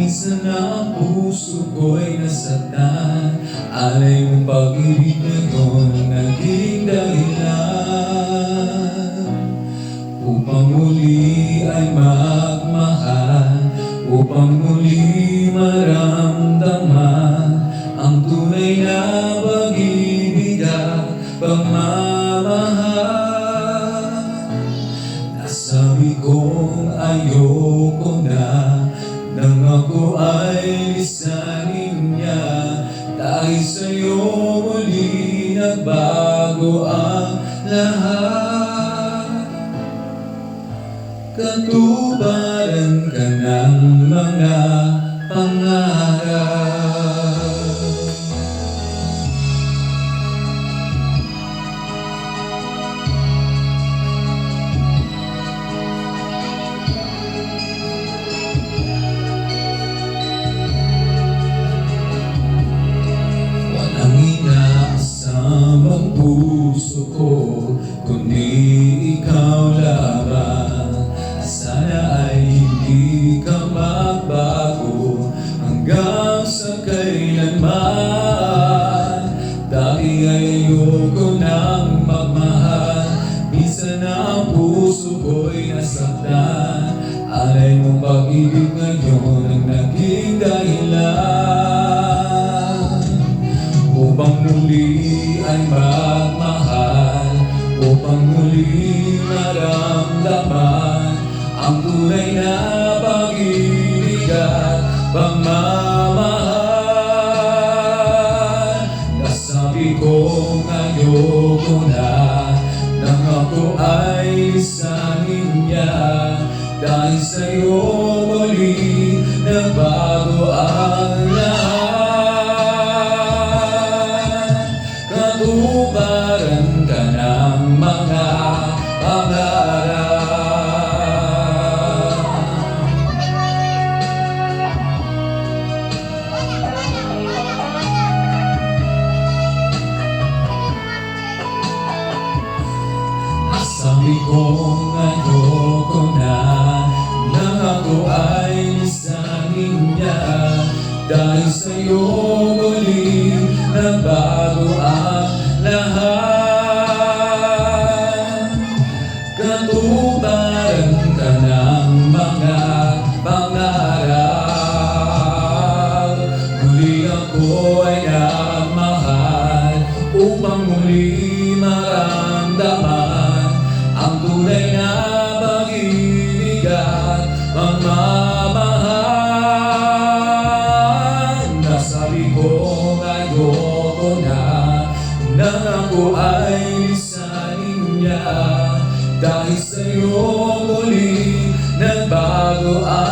Minsan na puso ko'y nasaktan Alay mong pag-ibig na yun Naging dahilan. Upang muli ay magmahal Upang muli maramdaman Ang tunay na pag-ibig at pagmamahal. Nasabi kong ayokong ako ay lisanin niya. Dahil sa'yo muli nagbago ang lahat. Katubaran ka ng mga pangarap puso ko Kundi ikaw lamang Sana ay hindi ka magbago Hanggang sa kailanman. Dati ay ayoko nang magmahal Minsan ang puso ko'y nasaktan. Alay mong pag-ibig ngayon ang naging dahilan Upang muli ay magmahal Upang muli maramdaman Ang tunay na pag-ibig at pagmamahal. Nasabi ko ngayoko na Nang ako ay lisanin niya. Dahil sa'yo muli nagbago ang lahat Sabi kong ayoko na Nang ako ay lisanin niya Dahil sa'yo muli Nagbago ang lahat. Katubaran ka ng mga Upang muli pag-ibig at pagmamahal Nasabi ko ayoko na Nang ako ay lisanin niya Dahil sa'yo muli nagbago ang